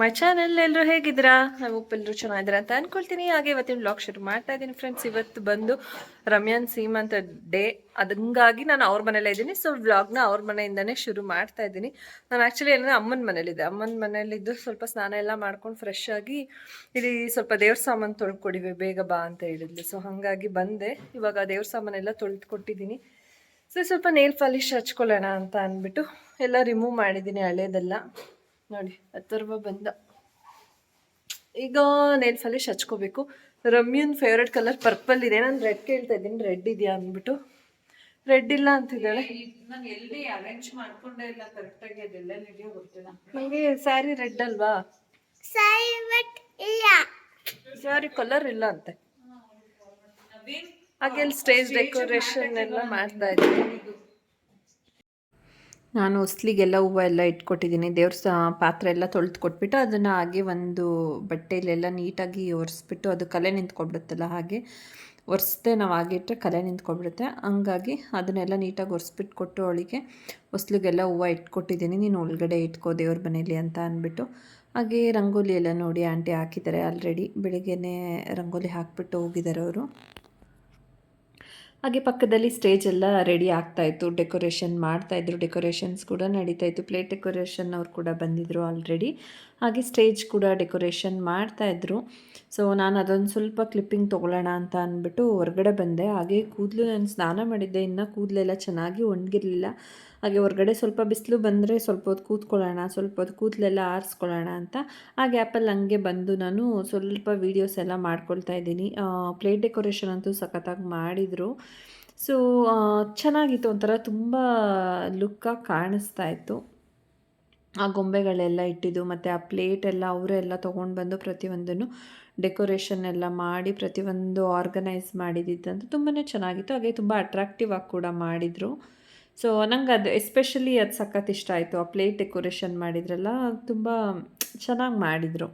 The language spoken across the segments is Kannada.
ಮೈ ಚಾನೆಲ್ ಎಲ್ಲರೂ ಹೇಗಿದ್ದೀರಾ? ನಾವು ಎಲ್ಲರೂ ಚೆನ್ನಾಗಿದ್ದೀರಾ ಅಂತ ಅನ್ಕೊಳ್ತೀನಿ. ಹಾಗೆ ಇವತ್ತಿನ ಬ್ಲಾಗ್ ಶುರು ಮಾಡ್ತಾ ಇದ್ದೀನಿ ಫ್ರೆಂಡ್ಸ್ ಇವತ್ತು ಬಂದು ರಮ್ಯಾನ್ ಸೀಮಂತ ಡೇ. ಅದಂಗಾಗಿ ನಾನು ಅವ್ರ ಮನೇಲೇ ಇದ್ದೀನಿ. ಸೊ ವ್ಲಾಗ್ನ ಅವ್ರ ಮನೆಯಿಂದನೇ ಶುರು ಮಾಡ್ತಾ ಇದ್ದೀನಿ. ನಾನು ಆ್ಯಕ್ಚುಲಿ ಏನಂದರೆ ಅಮ್ಮನ ಮನೇಲಿದ್ದೆ ಅಮ್ಮನ ಮನೇಲಿದ್ದು ಸ್ವಲ್ಪ ಸ್ನಾನ ಎಲ್ಲ ಮಾಡ್ಕೊಂಡು ಫ್ರೆಶ್ ಆಗಿ ಇಲ್ಲಿ ಸ್ವಲ್ಪ ದೇವ್ರ ಸಾಮಾನು ತೊಳ್ಕೊಡಿವೆ. ಬೇಗ ಬಾ ಅಂತ ಹೇಳಿದ್ಲು. ಸೊ ಹಾಗಾಗಿ ಬಂದೆ. ಇವಾಗ ದೇವ್ರ ಸಾಮಾನೆಲ್ಲ ತೊಳೆದು ಕೊಟ್ಟಿದ್ದೀನಿ ಸೊ ಸ್ವಲ್ಪ ನೇಲ್ ಪಾಲಿಶ್ ಹಚ್ಕೊಳ್ಳೋಣ ಅಂತ ಅಂದ್ಬಿಟ್ಟು ಎಲ್ಲ ರಿಮೂವ್ ಮಾಡಿದ್ದೀನಿ ಹಳೇದೆಲ್ಲ. ನೋಡಿ ಅಥರ್ವ ಬಂದ. ಈಗ ನೇಲ್ ಫಾಲಿಶ್ ಹಚ್ಕೋಬೇಕು ರಮ್ಯನ್ ಫೇವ್ರೆಟ್ ಕಲರ್ ಪರ್ಪಲ್ ಇದೆ. ನಾನು ರೆಡ್ ಕೇಳ್ತಾ ಇದ್ದೀನಿ. ರೆಡ್ ಇದೆಯಾ ಅಂದ್ಬಿಟ್ಟು. ರೆಡ್ ಇಲ್ಲ ಅಂತಿದ್ದಾಳೆ. ನಂಗೆ ಎಲ್ಲಿ ಅರೇಂಜ್ ಮಾಡ್ಕೊಂಡೇ ಇಲ್ಲ ಕರೆಕ್ಟಾಗಿ ಅದೆಲ್ಲ ನಿಮಗೆ ಗೊತ್ತಿಲ್ಲ. ನನಗೆ ಸ್ಯಾರಿ ರೆಡ್ ಅಲ್ವಾ? ಸ್ಯಾರಿ ಕಲರ್ ಇಲ್ಲ. ಅಂತೆ. ಹಾಗೆ ಅಲ್ಲಿ ಸ್ಟೇಜ್ ಡೆಕೋರೇಷನ್ ಎಲ್ಲ ಮಾಡ್ತಾ ಇದ್ದೀನಿ ನಾನು ಹೊಸ್ಲಿಗೆಲ್ಲ ಹೂವು ಎಲ್ಲ ಇಟ್ಕೊಟ್ಟಿದ್ದೀನಿ. ದೇವ್ರ ಪಾತ್ರೆ ಎಲ್ಲ ತೊಳೆದು ಕೊಟ್ಬಿಟ್ಟು ಅದನ್ನು ಹಾಗೆ ಒಂದು ಬಟ್ಟೆಯಲ್ಲೆಲ್ಲ ನೀಟಾಗಿ ಒರೆಸ್ಬಿಟ್ಟು ಅದು ಕಲೆ ನಿಂತ್ಕೊಬಿಡುತ್ತಲ್ಲ ಹಾಗೆ, ಒರೆಸ್ದೆ ನಾವು ಹಾಗೆ ಇಟ್ಟರೆ ಕಲೆ ನಿಂತ್ಕೊಬಿಡುತ್ತೆ. ಹಂಗಾಗಿ ಅದನ್ನೆಲ್ಲ ನೀಟಾಗಿ ಒರೆಸ್ಬಿಟ್ಟು ಕೊಟ್ಟು ಅವಳಿಗೆ ಹೊಸ್ಲಿಗೆಲ್ಲ ಹೂವು ಇಟ್ಕೊಟ್ಟಿದ್ದೀನಿ. ನೀನು ಒಳಗಡೆ ಇಟ್ಕೋ ದೇವ್ರ ಮನೇಲಿ ಅಂತ ಅಂದ್ಬಿಟ್ಟು. ಹಾಗೆ ರಂಗೋಲಿ ಎಲ್ಲ ನೋಡಿ ಆಂಟಿ ಹಾಕಿದ್ದಾರೆ ಆಲ್ರೆಡಿ. ಬೆಳಿಗ್ಗೆನೇ ರಂಗೋಲಿ ಹಾಕಿಬಿಟ್ಟು ಹೋಗಿದ್ದಾರೆ ಅವರು. ಹಾಗೆ ಪಕ್ಕದಲ್ಲಿ ಸ್ಟೇಜ್ ಎಲ್ಲ ರೆಡಿ ಆಗ್ತಾಯಿತ್ತು ಡೆಕೋರೇಷನ್ ಮಾಡ್ತಾಯಿದ್ರು ಡೆಕೋರೇಷನ್ಸ್ ಕೂಡ ನಡೀತಾ ಇತ್ತು. ಪ್ಲೇಟ್ ಡೆಕೋರೇಷನ್ ಅವ್ರು ಕೂಡ ಬಂದಿದ್ದರು ಆಲ್ರೆಡಿ ಹಾಗೆ ಸ್ಟೇಜ್ ಕೂಡ ಡೆಕೋರೇಷನ್ ಮಾಡ್ತಾಯಿದ್ರು ಸೊ ನಾನು ಅದೊಂದು ಸ್ವಲ್ಪ ಕ್ಲಿಪ್ಪಿಂಗ್ ತೊಗೊಳ್ಳೋಣ ಅಂತ ಅಂದ್ಬಿಟ್ಟು ಹೊರಗಡೆ ಬಂದೆ. ಹಾಗೆ ಕೂದಲು ನಾನು ಸ್ನಾನ ಮಾಡಿದ್ದೆ. ಇನ್ನು ಕೂದಲೆಲ್ಲ ಚೆನ್ನಾಗಿ ಒಣಗಿರಲಿಲ್ಲ. ಹಾಗೆ ಹೊರಗಡೆ ಸ್ವಲ್ಪ ಬಿಸಿಲು ಬಂದರೆ ಸ್ವಲ್ಪ ಹೊತ್ತು ಕೂತ್ಕೊಳ್ಳೋಣ, ಸ್ವಲ್ಪ ಹೊತ್ತು ಕೂದಲೆಲ್ಲ ಆರಿಸ್ಕೊಳ್ಳೋಣ ಅಂತ ಆ ಗ್ಯಾಪಲ್ಲಿ ಹಂಗೆ ಬಂದು ನಾನು ಸ್ವಲ್ಪ ವೀಡಿಯೋಸ್ ಎಲ್ಲ ಮಾಡ್ಕೊಳ್ತಾ ಇದ್ದೀನಿ. ಪ್ಲೇಟ್ ಡೆಕೋರೇಷನ್ ಅಂತೂ ಸಖತ್ತಾಗಿ ಮಾಡಿದರು. ಸೊ ಚೆನ್ನಾಗಿತ್ತು ಒಂಥರ ತುಂಬ ಲುಕ್ಕಾಗಿ ಕಾಣಿಸ್ತಾ ಇತ್ತು. ಆ ಗೊಂಬೆಗಳೆಲ್ಲ ಇಟ್ಟಿದ್ದು, ಮತ್ತು ಆ ಪ್ಲೇಟ್ ಎಲ್ಲ ಅವರೇ ಎಲ್ಲ ತೊಗೊಂಡು ಬಂದು ಪ್ರತಿಯೊಂದನ್ನು ಡೆಕೋರೇಷನ್ ಎಲ್ಲ ಮಾಡಿ, ಪ್ರತಿಯೊಂದು ಆರ್ಗನೈಸ್ ಮಾಡಿದ್ದಂತೂ ತುಂಬಾ ಚೆನ್ನಾಗಿತ್ತು. ಹಾಗೆ ತುಂಬ ಅಟ್ರಾಕ್ಟಿವ್ ಆಗಿ ಕೂಡ ಮಾಡಿದರು. ಸೊ ನಂಗೆ ಅದು ಎಸ್ಪೆಷಲಿ ಅದು ಸಖತ್ ಇಷ್ಟ ಆಯಿತು. ಆ ಪ್ಲೇಟ್ ಡೆಕೋರೇಷನ್ ಮಾಡಿದ್ರಲ್ಲ, ತುಂಬ ಚೆನ್ನಾಗಿ ಮಾಡಿದರು.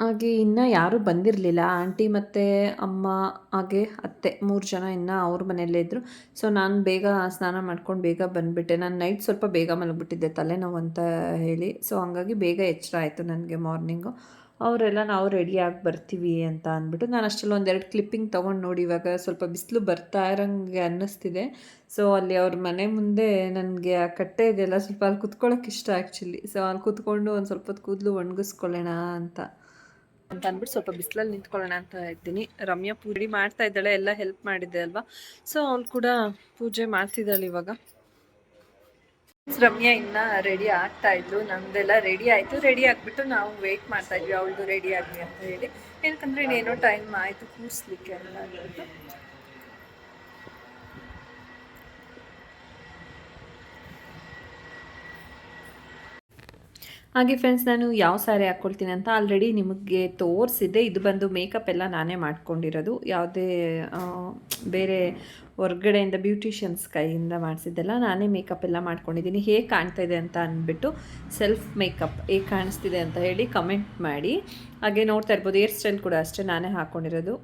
ಹಾಗೆ ಇನ್ನು ಯಾರೂ ಬಂದಿರಲಿಲ್ಲ. ಆಂಟಿ ಮತ್ತು ಅಮ್ಮ, ಹಾಗೆ ಅತ್ತೆ ಮೂರು ಜನ ಇನ್ನೂ ಅವ್ರ ಮನೆಯಲ್ಲೇ ಇದ್ದರು ಸೊ ನಾನು ಬೇಗ ಸ್ನಾನ ಮಾಡ್ಕೊಂಡು ಬೇಗ ಬಂದುಬಿಟ್ಟೆ. ನಾನು ನೈಟ್ ಸ್ವಲ್ಪ ಬೇಗ ಮಲಗಿಬಿಟ್ಟಿದ್ದೆ ತಲೆನೋವು ಅಂತ ಹೇಳಿ. ಸೊ ಹಂಗಾಗಿ ಬೇಗ ಎಚ್ಚರ ಆಯಿತು ನನಗೆ ಮಾರ್ನಿಂಗು ಅವರೆಲ್ಲ ನಾವು ರೆಡಿಯಾಗಿ ಬರ್ತೀವಿ ಅಂತ ಅಂದ್ಬಿಟ್ಟು ನಾನು ಅಷ್ಟೆಲ್ಲ ಒಂದೆರಡು ಕ್ಲಿಪ್ಪಿಂಗ್ ತೊಗೊಂಡು ನೋಡಿ ಇವಾಗ ಸ್ವಲ್ಪ ಬಿಸಿಲು ಬರ್ತಾ ಇರೋಂಗೆ ಅನ್ನಿಸ್ತಿದೆ. ಸೊ ಅಲ್ಲಿ ಅವ್ರ ಮನೆ ಮುಂದೆ ನನಗೆ ಆ ಕಟ್ಟೆ ಇದೆಲ್ಲ ಸ್ವಲ್ಪ ಅಲ್ಲಿ ಕುತ್ಕೊಳ್ಳೋಕೆ ಇಷ್ಟ ಆ್ಯಕ್ಚುಲಿ ಸೊ ಅಲ್ಲಿ ಕುತ್ಕೊಂಡು ಒಂದು ಸ್ವಲ್ಪ ಹೊತ್ತು ಕೂದಲು ಒಣಗಿಸ್ಕೊಳ್ಳೋಣ ಅಂತ. ಅಂತ ಅಂದ್ಬಿಟ್ಟು ಸ್ವಲ್ಪ ಬಿಸಿಲಲ್ಲಿ ನಿಂತ್ಕೊಳ್ಳೋಣ ಅಂತ ಇದ್ದೀನಿ. ರಮ್ಯಾ ಪೂಜೆ ಮಾಡ್ತಾ ಇದ್ದಾಳೆ, ಎಲ್ಲ ಹೆಲ್ಪ್ ಮಾಡಿದ್ದೆ ಅಲ್ವಾ? ಸೊ ಅವ್ಳು ಕೂಡ ಪೂಜೆ ಮಾಡ್ತಿದ್ದಾಳೆ ಇವಾಗ. ರಮ್ಯಾ ಇನ್ನ ರೆಡಿ ಆಗ್ತಾ ಇದ್ಲು. ನಮ್ದೆಲ್ಲ ರೆಡಿ ಆಯ್ತು. ರೆಡಿ ಆಗ್ಬಿಟ್ಟು ನಾವು ವೇಟ್ ಮಾಡ್ತಾ ಇದ್ವಿ. ಅವಳದು ರೆಡಿ ಆಗಲಿ ಅಂತ ಹೇಳಿ. ಯಾಕಂದ್ರೆ ಇನ್ನೇನೋ ಟೈಮ್ ಆಯ್ತು ಕೂರಿಸ್ಲಿಕ್ಕೆ ಅಂತ ಹಾಗೆ ಫ್ರೆಂಡ್ಸ್ ನಾನು ಯಾವ ಸ್ಯಾರಿ ಹಾಕ್ಕೊಳ್ತೀನಿ ಅಂತ ಆಲ್ರೆಡಿ ನಿಮಗೆ ತೋರಿಸಿದ್ದೆ. ಇದು ಬಂದು ಮೇಕಪ್ ಎಲ್ಲ ನಾನೇ ಮಾಡ್ಕೊಂಡಿರೋದು. ಯಾವುದೇ ಬೇರೆ ಹೊರ್ಗಡೆಯಿಂದ ಬ್ಯೂಟಿಷಿಯನ್ಸ್ ಕೈಯಿಂದ ಮಾಡಿಸಿದ್ದೆಲ್ಲ ನಾನೇ ಮೇಕಪ್ ಎಲ್ಲ ಮಾಡ್ಕೊಂಡಿದ್ದೀನಿ. ಹೇಗೆ ಕಾಣ್ತಾ ಇದೆ ಅಂತ ಅಂದ್ಬಿಟ್ಟು ಸೆಲ್ಫ್ ಮೇಕಪ್ ಹೇಗೆ ಕಾಣಿಸ್ತಿದೆ ಅಂತ ಹೇಳಿ ಕಮೆಂಟ್ ಮಾಡಿ. ಹಾಗೆ ನೋಡ್ತಾ ಇರ್ಬೋದು ಏರ್ ಸ್ಟೈಲ್ ಕೂಡ ಅಷ್ಟೇ ನಾನೇ ಹಾಕ್ಕೊಂಡಿರೋದು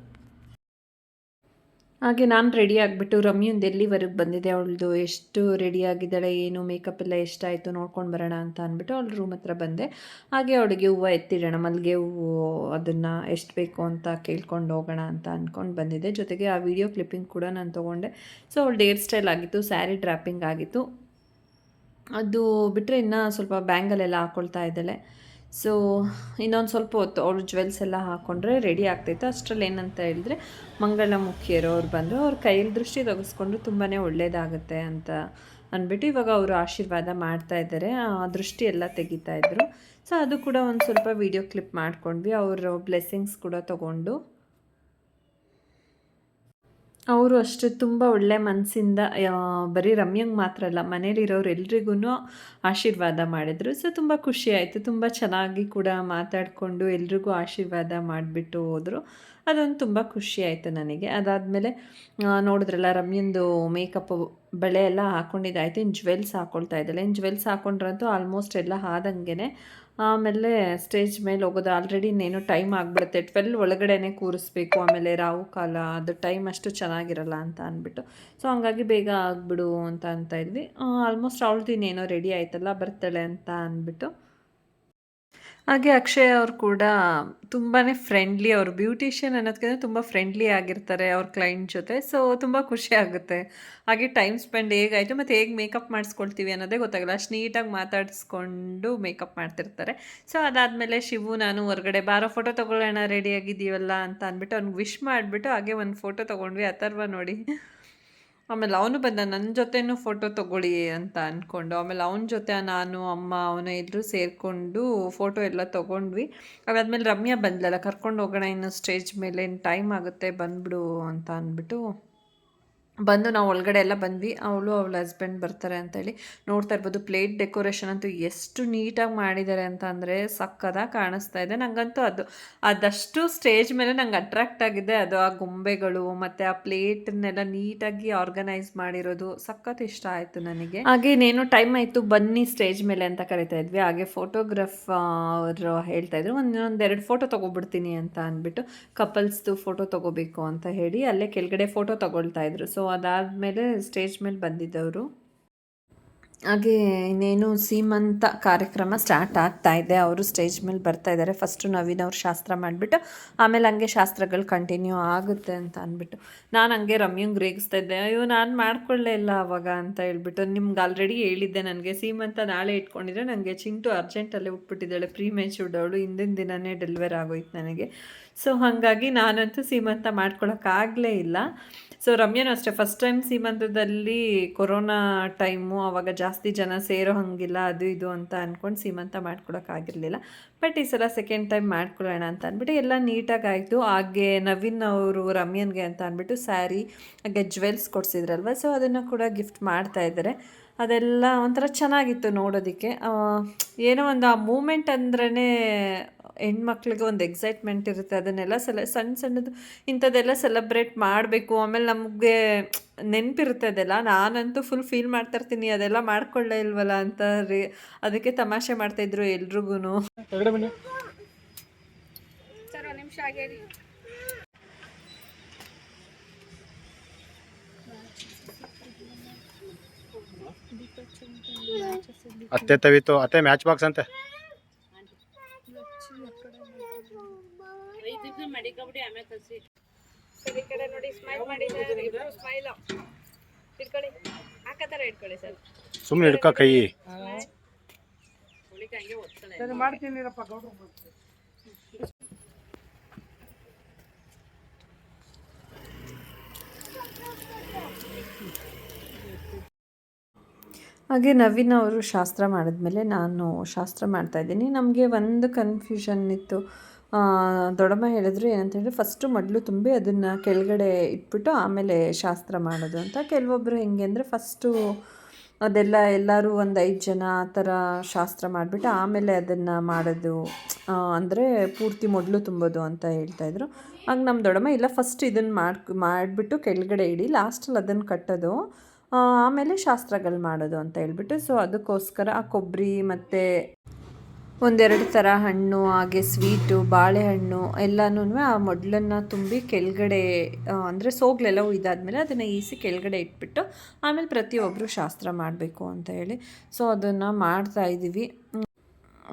ಹಾಗೆ ನಾನು ರೆಡಿ ಆಗಿಬಿಟ್ಟು ರಮ್ಯಂದು ಎಲ್ಲಿವರೆಗೆ ಬಂದಿದೆ, ಅವಳದು ಎಷ್ಟು ರೆಡಿ ಆಗಿದ್ದಾಳೆ, ಏನು ಮೇಕಪ್ ಎಲ್ಲ ಎಷ್ಟಾಯಿತು ನೋಡ್ಕೊಂಡು ಬರೋಣ ಅಂತ ಅಂದ್ಬಿಟ್ಟು ಅವಳು ರೂಮ್ ಹತ್ರ ಬಂದೆ. ಹಾಗೆ ಅವಳಿಗೆ ಹೂವು ಎತ್ತಿಡೋಣ ಮಲ್ಲಿಗೆ ಹೂವು ಅದನ್ನು ಎಷ್ಟು ಬೇಕು ಅಂತ ಕೇಳ್ಕೊಂಡು ಹೋಗೋಣ ಅಂತ ಅಂದ್ಕೊಂಡು ಬಂದಿದ್ದೆ. ಜೊತೆಗೆ ಆ ವಿಡಿಯೋ ಕ್ಲಿಪ್ಪಿಂಗ್ ಕೂಡ ನಾನು ತೊಗೊಂಡೆ. ಸೊ ಅವಳು ಹೇರ್ ಸ್ಟೈಲ್ ಆಗಿತ್ತು ಸ್ಯಾರಿ ಡ್ರಾಪಿಂಗ್ ಆಗಿತ್ತು. ಅದು ಬಿಟ್ಟರೆ ಇನ್ನೂ ಸ್ವಲ್ಪ ಬ್ಯಾಂಗಲೆಲ್ಲ ಹಾಕ್ಕೊಳ್ತಾ ಇದ್ದಾಳೆ. ಸೊ ಇನ್ನೊಂದು ಸ್ವಲ್ಪ ಹೊತ್ತು ಅವ್ರ ಜ್ವೆಲ್ಸ್ ಎಲ್ಲ ಹಾಕ್ಕೊಂಡ್ರೆ ರೆಡಿ ಆಗ್ತೈತೆ. ಅಷ್ಟರಲ್ಲಿ ಏನಂತ ಹೇಳಿದ್ರೆ ಮಂಗಳಮುಖಿಯರು ಅವ್ರು ಬಂದರು. ಅವ್ರ ಕೈಯಲ್ಲಿ ದೃಷ್ಟಿ ತೆಗೆಸ್ಕೊಂಡ್ರೆ ತುಂಬಾ ಒಳ್ಳೆಯದಾಗುತ್ತೆ ಅಂತ ಅಂದ್ಬಿಟ್ಟು ಇವಾಗ ಅವರು ಆಶೀರ್ವಾದ ಮಾಡ್ತಾ ಇದ್ದಾರೆ. ಆ ದೃಷ್ಟಿ ಎಲ್ಲ ತೆಗಿತಾ ಇದ್ರು. ಸೊ ಅದು ಕೂಡ ಒಂದು ಸ್ವಲ್ಪ ವೀಡಿಯೋ ಕ್ಲಿಪ್ ಮಾಡ್ಕೊಂಡ್ವಿ. ಅವರು ಬ್ಲೆಸ್ಸಿಂಗ್ಸ್ ಕೂಡ ತೊಗೊಂಡು. ಅವರು ಅಷ್ಟೇ ತುಂಬ ಒಳ್ಳೆ ಮನಸ್ಸಿಂದ ಬರೀ ರಮ್ಯಂಗೆ ಮಾತ್ರ ಅಲ್ಲ, ಮನೇಲಿರೋರು ಎಲ್ರಿಗೂ ಆಶೀರ್ವಾದ ಮಾಡಿದರು. ಸೊ ತುಂಬ ಖುಷಿ ಆಯಿತು. ತುಂಬ ಚೆನ್ನಾಗಿ ಕೂಡ ಮಾತಾಡಿಕೊಂಡು ಎಲ್ರಿಗೂ ಆಶೀರ್ವಾದ ಮಾಡಿಬಿಟ್ಟು ಹೋದರು. ಅದೊಂದು ತುಂಬ ಖುಷಿ ಆಯಿತು ನನಗೆ. ಅದಾದಮೇಲೆ ನೋಡಿದ್ರಲ್ಲ, ರಮ್ಯಂದು ಮೇಕಪ್ ಬಳೆ ಎಲ್ಲ ಹಾಕ್ಕೊಂಡಿದ್ದಾಯ್ತು ಇನ್ನು ಜ್ವೆಲ್ಸ್ ಹಾಕ್ಕೊಳ್ತಾ ಇದ್ದಾಳೆ. ಇನ್ನು ಜ್ವೆಲ್ಸ್ ಹಾಕ್ಕೊಂಡ್ರಂತೂ ಆಲ್ಮೋಸ್ಟ್ ಎಲ್ಲ ಆದಂಗೆ ಆಮೇಲೆ ಸ್ಟೇಜ್ ಮೇಲೆ ಹೋಗೋದು. ಆಲ್ರೆಡಿ ಇನ್ನೇನು ಟೈಮ್ ಆಗಿಬಿಡುತ್ತೆ. ಟ್ವೆಲ್ ಒಳಗಡೆನೆ ಕೂರಿಸ್ಬೇಕು. ಆಮೇಲೆ ರಾವು ಕಾಲ, ಅದು ಟೈಮ್ ಅಷ್ಟು ಚೆನ್ನಾಗಿರಲ್ಲ ಅಂತ ಅಂದ್ಬಿಟ್ಟು. ಸೊ ಹಂಗಾಗಿ ಬೇಗ ಆಗಿಬಿಡು ಅಂತ ಅಂತ ಇದ್ವಿ. ಆಲ್ಮೋಸ್ಟ್ ಅವಳದ್ದು ಇನ್ನೇನೋ ರೆಡಿ ಆಯ್ತಲ್ಲ, ಬರ್ತಾಳೆ ಅಂತ ಅಂದ್ಬಿಟ್ಟು. ಹಾಗೆ ಅಕ್ಷಯ್ ಅವರು ಕೂಡ ತುಂಬಾ ಫ್ರೆಂಡ್ಲಿ ಅವರು. ಬ್ಯೂಟಿಷಿಯನ್ ಅನ್ನೋದಕ್ಕಿಂತ ತುಂಬ ಫ್ರೆಂಡ್ಲಿ ಆಗಿರ್ತಾರೆ ಅವ್ರ ಕ್ಲೈಂಟ್ ಜೊತೆ. ಸೊ ತುಂಬ ಖುಷಿ ಆಗುತ್ತೆ. ಹಾಗೆ ಟೈಮ್ ಸ್ಪೆಂಡ್ ಹೇಗಾಯಿತು ಮತ್ತು ಹೇಗೆ ಮೇಕಪ್ ಮಾಡಿಸ್ಕೊಳ್ತೀವಿ ಅನ್ನೋದೇ ಗೊತ್ತಾಗಲ್ಲ. ಅಷ್ಟು ನೀಟಾಗಿ ಮಾತಾಡಿಸ್ಕೊಂಡು ಮೇಕಪ್ ಮಾಡ್ತಿರ್ತಾರೆ. ಸೊ ಅದಾದಮೇಲೆ ಶಿವು, ನಾನು ಹೊರಗಡೆ, ಬಾರೋ ಫೋಟೋ ತೊಗೊಳ್ಳೋಣ ರೆಡಿಯಾಗಿದ್ದೀವಲ್ಲ ಅಂತ ಅಂದ್ಬಿಟ್ಟು ಅವ್ನಿಗೆ ವಿಶ್ ಮಾಡಿಬಿಟ್ಟು ಹಾಗೆ ಒಂದು ಫೋಟೋ ತೊಗೊಂಡ್ವಿ. ಅಥರ್ವ ನೋಡಿ. ಆಮೇಲೆ ಅವನು ಬಂದ ನನ್ನ ಜೊತೆನೂ ಫೋಟೋ ತಗೊಳ್ಳಿ ಅಂತ ಅಂದ್ಕೊಂಡು ಆಮೇಲೆ ಅವನ ಜೊತೆ ನಾನು, ಅಮ್ಮ, ಅವನು ಇದ್ರು ಸೇರಿಕೊಂಡು ಫೋಟೋ ಎಲ್ಲ ತೊಗೊಂಡ್ವಿ. ಅದಾದಮೇಲೆ ರಮ್ಯಾ ಬಂದ್ಲಲ್ಲ, ಕರ್ಕೊಂಡು ಹೋಗೋಣ, ಇನ್ನು ಸ್ಟೇಜ್ ಮೇಲೆ ಟೈಮ್ ಆಗುತ್ತೆ, ಬಂದ್ಬಿಡು ಅಂತ ಅಂದ್ಬಿಟ್ಟು ಬಂದು ನಾವು ಒಳಗಡೆ ಎಲ್ಲ ಬಂದ್ವಿ. ಅವಳು ಅವಳ ಹಸ್ಬೆಂಡ್ ಬರ್ತಾರೆ ಅಂತೇಳಿ ನೋಡ್ತಾ ಇರ್ಬೋದು. ಪ್ಲೇಟ್ ಡೆಕೋರೇಷನ್ ಅಂತೂ ಎಷ್ಟು ನೀಟಾಗಿ ಮಾಡಿದ್ದಾರೆ ಅಂತ ಅಂದರೆ ಸಕ್ಕದಾಗಿ ಕಾಣಿಸ್ತಾ ಇದೆ. ನನಗಂತೂ ಅದು, ಅದಷ್ಟು ಸ್ಟೇಜ್ ಮೇಲೆ ನಂಗೆ ಅಟ್ರಾಕ್ಟ್ ಆಗಿದೆ. ಅದು ಆ ಗೊಂಬೆಗಳು ಮತ್ತು ಆ ಪ್ಲೇಟನ್ನೆಲ್ಲ ನೀಟಾಗಿ ಆರ್ಗನೈಸ್ ಮಾಡಿರೋದು ಸಖತ್ ಇಷ್ಟ ಆಯಿತು ನನಗೆ. ಹಾಗೆ ಇನ್ನೇನು ಟೈಮ್ ಆಯಿತು. ಬನ್ನಿ ಸ್ಟೇಜ್ ಮೇಲೆ ಅಂತ ಕರಿತಾ ಇದ್ವಿ. ಹಾಗೆ ಫೋಟೋಗ್ರಾಫ್ ಅವರು ಹೇಳ್ತಾ ಇದ್ರು. ಒಂದು ಎರಡು ಫೋಟೋ ತೊಗೊಬಿಡ್ತೀನಿ ಅಂತ ಅಂದ್ಬಿಟ್ಟು ಕಪಲ್ಸ್ದು ಫೋಟೋ ತೊಗೋಬೇಕು ಅಂತ ಹೇಳಿ ಅಲ್ಲೇ ಕೆಳಗಡೆ ಫೋಟೋ ತೊಗೊಳ್ತಾ ಇದ್ರು. ಸೊ ಅದಾದಮೇಲೆ ಸ್ಟೇಜ್ ಮೇಲೆ ಬಂದಿದ್ದವರು. ಹಾಗೆ ಇನ್ನೇನು ಸೀಮಂತ ಕಾರ್ಯಕ್ರಮ ಸ್ಟಾರ್ಟ್ ಆಗ್ತಾ ಇದೆ. ಅವರು ಸ್ಟೇಜ್ ಮೇಲೆ ಬರ್ತಾ ಇದ್ದಾರೆ ಫಸ್ಟು ನವೀನ್ ಅವ್ರು ಶಾಸ್ತ್ರ ಮಾಡಿಬಿಟ್ಟು, ಆಮೇಲೆ ಹಂಗೆ ಶಾಸ್ತ್ರಗಳು ಕಂಟಿನ್ಯೂ ಆಗುತ್ತೆ ಅಂತ ಅಂದ್ಬಿಟ್ಟು. ನಾನು ಹಂಗೆ ರಮ್ಯಂಗೆ ರೇಗಿಸ್ತಾ ಇದ್ದೆ. ಅಯ್ಯೋ, ನಾನು ಮಾಡ್ಕೊಳ್ಳೇ ಇಲ್ಲ ಅವಾಗ ಅಂತ ಹೇಳ್ಬಿಟ್ಟು ನಿಮ್ಗೆ ಆಲ್ರೆಡಿ ಹೇಳಿದ್ದೆ ನನಗೆ. ಸೀಮಂತ ನಾಳೆ ಇಟ್ಕೊಂಡಿದ್ರೆ ನನಗೆ ಚಿಂಟು ಅರ್ಜೆಂಟಲ್ಲೇ ಉಟ್ಬಿಟ್ಟಿದ್ದಾಳೆ. ಪ್ರೀ ಮೆಚೂರ್ಡ್ ಅವಳು. ಹಿಂದಿನ ದಿನವೇ ಡೆಲಿವರ್ ಆಗೋಯ್ತು ನನಗೆ. ಸೊ ಹಾಗಾಗಿ ನಾನಂತೂ ಸೀಮಂತ ಮಾಡ್ಕೊಳಕ್ಕಾಗಲೇ ಇಲ್ಲ. ಸೊ ರಮ್ಯನೂ ಅಷ್ಟೇ ಫಸ್ಟ್ ಟೈಮ್ ಸೀಮಂತದಲ್ಲಿ ಕೊರೋನಾ ಟೈಮು ಆವಾಗ ಜಾಸ್ತಿ ಜನ ಸೇರೋ ಹಂಗಿಲ್ಲ, ಅದು ಇದು ಅಂತ ಅಂದ್ಕೊಂಡು ಸೀಮಂತ ಮಾಡ್ಕೊಳಕ್ಕಾಗಿರಲಿಲ್ಲ ಬಟ್ ಈ ಸಲ ಸೆಕೆಂಡ್ ಟೈಮ್ ಮಾಡ್ಕೊಳ್ಳೋಣ ಅಂತ ಅಂದ್ಬಿಟ್ಟು ಎಲ್ಲ ನೀಟಾಗಿ ಆಯಿತು ಹಾಗೆ ನವೀನ್ ಅವರು ರಮ್ಯನ್ಗೆ ಅಂತ ಅಂದ್ಬಿಟ್ಟು ಸ್ಯಾರಿ, ಹಾಗೆ ಜ್ಯುವೆಲ್ಸ್ ಕೊಡಿಸಿದ್ರಲ್ವ ಸೊ ಅದನ್ನು ಕೂಡ ಗಿಫ್ಟ್ ಮಾಡ್ತಾ ಇದ್ದಾರೆ. ಅದೆಲ್ಲ ಒಂಥರ ಚೆನ್ನಾಗಿತ್ತು ನೋಡೋದಕ್ಕೆ. ಏನೋ ಒಂದು ಆ ಮೂಮೆಂಟ್ ಅಂದ್ರೇ ಹೆಣ್ಮಕ್ಳಿಗೆ ಒಂದು ಎಕ್ಸೈಟ್ಮೆಂಟ್ ಇರುತ್ತೆ ಅದನ್ನೆಲ್ಲ ಸೆಲೆ ಸಣ್ಣ ಸಣ್ಣದು ಇಂಥದ್ದೆಲ್ಲ ಸೆಲೆಬ್ರೇಟ್ ಮಾಡಬೇಕು. ಆಮೇಲೆ ನಮಗೆ ನೆನಪಿರುತ್ತೆ ಅದೆಲ್ಲ. ನಾನಂತೂ ಫುಲ್ ಫೀಲ್ ಮಾಡ್ತಾ ಇರ್ತೀನಿ ಅದೆಲ್ಲ ಮಾಡ್ಕೊಳ್ಳೇ ಇಲ್ವಲ್ಲ ಅಂತ ರೀ. ಅದಕ್ಕೆ ತಮಾಷೆ ಮಾಡ್ತಾಯಿದ್ರು ಎಲ್ರಿಗೂ ಹೊರಗಡೆ ಸರ್ ಒಂದು ನಿಮಿಷ ಆಗೇರಿ ಅತ್ತೆ ತವಿತು ಅತ್ತೆ ಮ್ಯಾಚ್ ಬಾಕ್ಸ್ ಅಂತೆ. ಸರ್ ಈ ಕಡೆ ನೋಡಿ ಸ್ಮೈಲ್ ಮಾಡಿ ಸರ್ ಸ್ಮೈಲ್ ಇಟ್ಕೊಳ್ಳಿ ಹಾಕತ್ತಾರ ಇಟ್ಕೊಳ್ಳಿ ಸರ್. ಸುಮ್ಮನೆ ಹಿಡ್ಕ ಕೈ. ಉಳಿಕ ಹಂಗೆ ಒತ್ತಾನೆ ಹಾಗೆ ನವೀನ್ ಅವರು ಶಾಸ್ತ್ರ ಮಾಡಿದ್ಮೇಲೆ ನಾನು ಶಾಸ್ತ್ರ ಮಾಡ್ತಾಯಿದ್ದೀನಿ ನಮಗೆ ಒಂದು ಕನ್ಫ್ಯೂಷನ್ ಇತ್ತು. ದೊಡ್ಡಮ್ಮ ಹೇಳಿದ್ರು ಏನಂತ ಹೇಳಿದ್ರೆ ಫಸ್ಟು ಮೊದಲು ತುಂಬಿ ಅದನ್ನು ಕೆಳಗಡೆ ಇಟ್ಬಿಟ್ಟು ಆಮೇಲೆ ಶಾಸ್ತ್ರ ಮಾಡೋದು ಅಂತ. ಕೆಲವೊಬ್ಬರು ಹೆಂಗೆ ಅಂದರೆ, ಫಸ್ಟು ಅದೆಲ್ಲ ಎಲ್ಲರೂ ಒಂದು ಐದು ಜನ ಆ ಥರ ಶಾಸ್ತ್ರ ಮಾಡಿಬಿಟ್ಟು ಆಮೇಲೆ ಅದನ್ನು ಮಾಡೋದು ಅಂದರೆ ಪೂರ್ತಿ ಮೊದಲು ತುಂಬೋದು ಅಂತ ಹೇಳ್ತಾಯಿದ್ರು ಆಗ ನಮ್ಮ ದೊಡ್ಡಮ್ಮ, ಇಲ್ಲ, ಫಸ್ಟ್ ಇದನ್ನು ಮಾಡಿ ಮಾಡಿಬಿಟ್ಟು ಕೆಳಗಡೆ ಇಡಿ, ಲಾಸ್ಟಲ್ಲಿ ಅದನ್ನು ಕಟ್ಟೋದು ಆಮೇಲೆ ಶಾಸ್ತ್ರಗಳು ಮಾಡೋದು ಅಂತ ಹೇಳ್ಬಿಟ್ಟು. ಸೊ, ಅದಕ್ಕೋಸ್ಕರ ಆ ಕೊಬ್ಬರಿ ಮತ್ತು ಒಂದೆರಡು ಥರ ಹಣ್ಣು, ಹಾಗೆ ಸ್ವೀಟು ಬಾಳೆಹಣ್ಣು ಎಲ್ಲನೂ ಆ ಮೊಡ್ಲನ್ನು ತುಂಬಿ ಕೆಳಗಡೆ ಅಂದರೆ ಸೋಗ್ಲೆಲ್ಲ ಉಯ್ದಾದ್ಮೇಲೆ ಅದನ್ನು ಈಸಿ ಕೆಳಗಡೆ ಇಟ್ಬಿಟ್ಟು ಆಮೇಲೆ ಪ್ರತಿಯೊಬ್ಬರು ಶಾಸ್ತ್ರ ಮಾಡಬೇಕು ಅಂತ ಹೇಳಿ. ಸೊ ಅದನ್ನು ಮಾಡ್ತಾ ಇದ್ದೀವಿ.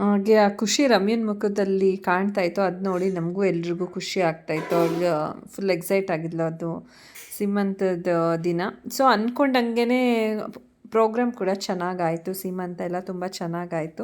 ಹಾಗೆ ಆ ಖುಷಿ ರಮ್ಯನ ಮುಖದಲ್ಲಿ ಕಾಣ್ತಾ ಇತ್ತು. ಅದು ನೋಡಿ ನಮಗೂ ಎಲ್ರಿಗೂ ಖುಷಿ ಆಗ್ತಾಯಿತ್ತು ಅವ್ರಿಗೆ ಫುಲ್ ಎಕ್ಸೈಟ್ ಆಗಿದ್ಲು ಅದು ಸೀಮಂತದ ದಿನ. ಸೊ ಅಂದ್ಕೊಂಡಂಗೆ ಪ್ರೋಗ್ರಾಮ್ ಕೂಡ ಚೆನ್ನಾಗಾಯಿತು. ಸೀಮಂತ ಎಲ್ಲ ತುಂಬ ಚೆನ್ನಾಗಾಯಿತು.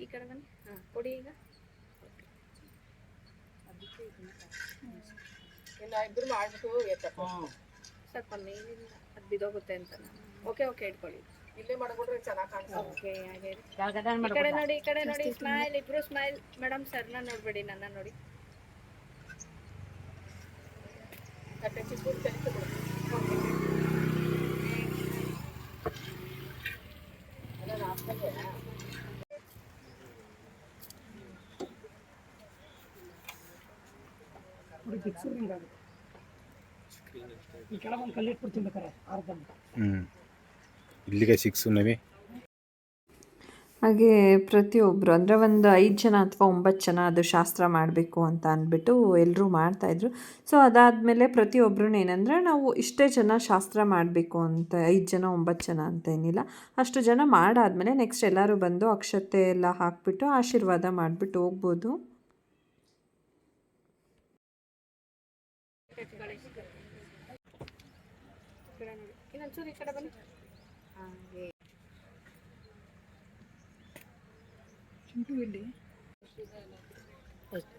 ಈ ಕಡೆ ಬನ್ನಿ. ಹಾಂ ಕೊಡಿ ಈಗ. ಸ್ವಲ್ಪ ಮೇಲಿಂದ ಅದು ಬಿದೋಗುತ್ತೆ ಅಂತ ಓಕೆ ಓಕೆ ಇಟ್ಕೊಳ್ಳಿ. ಇಲ್ಲೇ ಮಾಡ್ಕೊಂಡ್ರೆ ಚೆನ್ನಾಗಿ ಕಾಣಿಸ್ತದೆ ಓಕೆ ಹಾಗೆ. ಈ ಕಡೆ ನೋಡಿ ಈ ಕಡೆ ನೋಡಿ ಸ್ಮೈಲ್ ಇಬ್ರು ಸ್ಮೈಲ್ ಮೇಡಮ್ ಸರ್ನ ನೋಡ್ಬೇಡಿ ನನ್ನ ನೋಡಿ. ಇಲ್ಲಿಗೆ ಹಾಗೆ ಪ್ರತಿಯೊಬ್ಬರು ಅಂದರೆ ಒಂದು ಐದು ಜನ ಅಥವಾ ಒಂಬತ್ತು ಜನ ಅದು ಶಾಸ್ತ್ರ ಮಾಡಬೇಕು ಅಂತ ಅಂದ್ಬಿಟ್ಟು ಎಲ್ಲರೂ ಮಾಡ್ತಾಯಿದ್ರು ಸೊ ಅದಾದಮೇಲೆ ಪ್ರತಿಯೊಬ್ಬರು ಏನಂದರೆ, ನಾವು ಇಷ್ಟೇ ಜನ ಶಾಸ್ತ್ರ ಮಾಡಬೇಕು ಅಂತ, ಐದು ಜನ, ಒಂಬತ್ತು ಜನ ಅಂತ ಏನಿಲ್ಲ. ಅಷ್ಟು ಜನ ಮಾಡಾದಮೇಲೆ ನೆಕ್ಸ್ಟ್ ಎಲ್ಲರೂ ಬಂದು ಅಕ್ಷತೆ ಎಲ್ಲ ಹಾಕ್ಬಿಟ್ಟು ಆಶೀರ್ವಾದ ಮಾಡಿಬಿಟ್ಟು ಹೋಗ್ಬೋದು. ಈ ಕಡೆ ನೋಡಿ ಇನ್ನೊಂಚೂರು ಈ ಕಡೆ ಬನ್ನಿ ಹಾಗೆ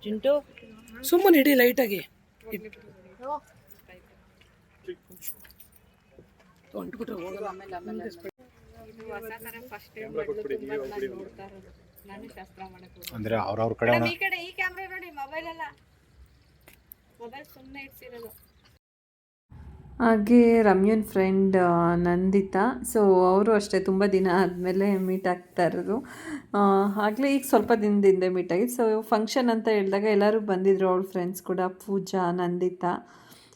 ಚಿಂಟು? ಸುಮ್ಮನೆ ಇಡಿ ಲೈಟಾಗಿ ಹೋಗಲ್ಲ ಆಮೇಲೆ ಫಸ್ಟ್ ಟೈಮ್ ನಾನು ನಾನು ಶಾಸ್ತ್ರ ಮಾಡಕ್ಕೆ ಅಂದರೆ ಅವ್ರವ್ರ ಕಡೆ ಮೇಡಮ್ ಈ ಕಡೆ ಈ ಕ್ಯಾಮ್ರಾ ನೋಡಿ ಮೊಬೈಲ್ ಅಲ್ಲ. ಮೊಬೈಲ್ ಸುಮ್ಮನೆ ಇಡ್ಸಿರೋದು. ಹಾಗೆ ರಮ್ಯನ್ ಫ್ರೆಂಡ್ ನಂದಿತಾ. ಸೊ ಅವರು ಅಷ್ಟೇ, ತುಂಬ ದಿನ ಆದಮೇಲೆ ಮೀಟ್ ಆಗ್ತಾ ಇರೋದು. ಆಗಲೇ ಈಗ ಸ್ವಲ್ಪ ದಿನದಿಂದ ಮೀಟ್ ಆಗಿದ್ದು. ಸೊ ಫಂಕ್ಷನ್ ಅಂತ ಹೇಳಿದಾಗ ಎಲ್ಲರೂ ಬಂದಿದ್ರು ಅವ್ಳ ಫ್ರೆಂಡ್ಸ್ ಕೂಡ. ಪೂಜಾ, ನಂದಿತಾ.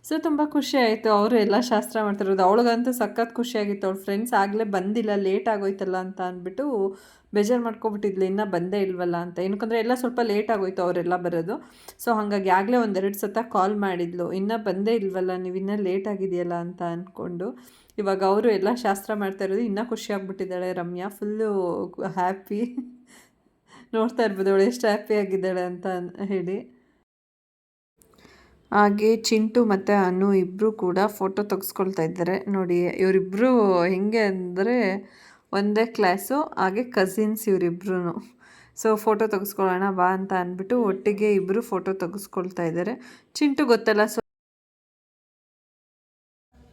ಸೊ ತುಂಬ ಖುಷಿ ಆಯಿತು ಅವರು ಎಲ್ಲ ಶಾಸ್ತ್ರ ಮಾಡ್ತಿರೋದು ಅವಳಿಗಂತೂ ಸಖತ್ ಖುಷಿಯಾಗಿತ್ತು. ಅವಳ ಫ್ರೆಂಡ್ಸ್ ಆಗಲೇ ಬಂದಿಲ್ಲ ಲೇಟ್ ಆಗೋಯ್ತಲ್ಲ ಅಂತ ಅಂದ್ಬಿಟ್ಟು ಬೇಜಾರು ಮಾಡ್ಕೊಬಿಟ್ಟಿದ್ಲು. ಇನ್ನೂ ಬಂದೇ ಇಲ್ವಲ್ಲ ಅಂತ. ಏನಕ್ಕಂದರೆ ಎಲ್ಲ ಸ್ವಲ್ಪ ಲೇಟ್ ಆಗೋಯ್ತು ಅವರೆಲ್ಲ ಬರೋದು. ಸೊ ಹಾಗಾಗಿ ಆಗಲೇ ಒಂದೆರಡು ಸತ ಕಾಲ್ ಮಾಡಿದ್ಲು. ಇನ್ನೂ ಬಂದೇ ಇಲ್ವಲ್ಲ, ನೀವು ಇನ್ನೂ ಲೇಟ್ ಆಗಿದೆಯಲ್ಲ ಅಂತ ಅಂದ್ಕೊಂಡು ಇವಾಗ ಅವರು ಎಲ್ಲ ಶಾಸ್ತ್ರ ಮಾಡ್ತಾ ಇರೋದು. ಇನ್ನೂ ಖುಷಿ ಆಗ್ಬಿಟ್ಟಿದ್ದಾಳೆ ರಮ್ಯಾ. ಫುಲ್ಲು ಹ್ಯಾಪಿ ನೋಡ್ತಾ ಇರ್ಬೋದು ಅವಳು ಎಷ್ಟು ಹ್ಯಾಪಿ ಆಗಿದ್ದಾಳೆ ಅಂತ ಹೇಳಿ. ಹಾಗೆ ಚಿಂಟು ಮತ್ತು ಅನು ಇಬ್ಬರು ಕೂಡ ಫೋಟೋ ತೆಗೆಸ್ಕೊಳ್ತಾ ಇದ್ದಾರೆ. ನೋಡಿ ಇವರಿಬ್ಬರು ಹೆಂಗೆ ಅಂದರೆ ಒಂದೇ ಕ್ಲಾಸು ಹಾಗೆ ಕಸಿನ್ಸ್ ಇವರಿಬ್ರು ಸೊ ಫೋಟೋ ತೆಗೆಸ್ಕೊಳ್ಳೋಣ, ಬಾ ಅಂತ ಅಂದ್ಬಿಟ್ಟು ಒಟ್ಟಿಗೆ ಇಬ್ಬರು ಫೋಟೋ ತೆಗೆಸ್ಕೊಳ್ತಾ ಇದ್ದಾರೆ. ಚಿಂಟು ಗೊತ್ತಲ್ಲ ಸೊ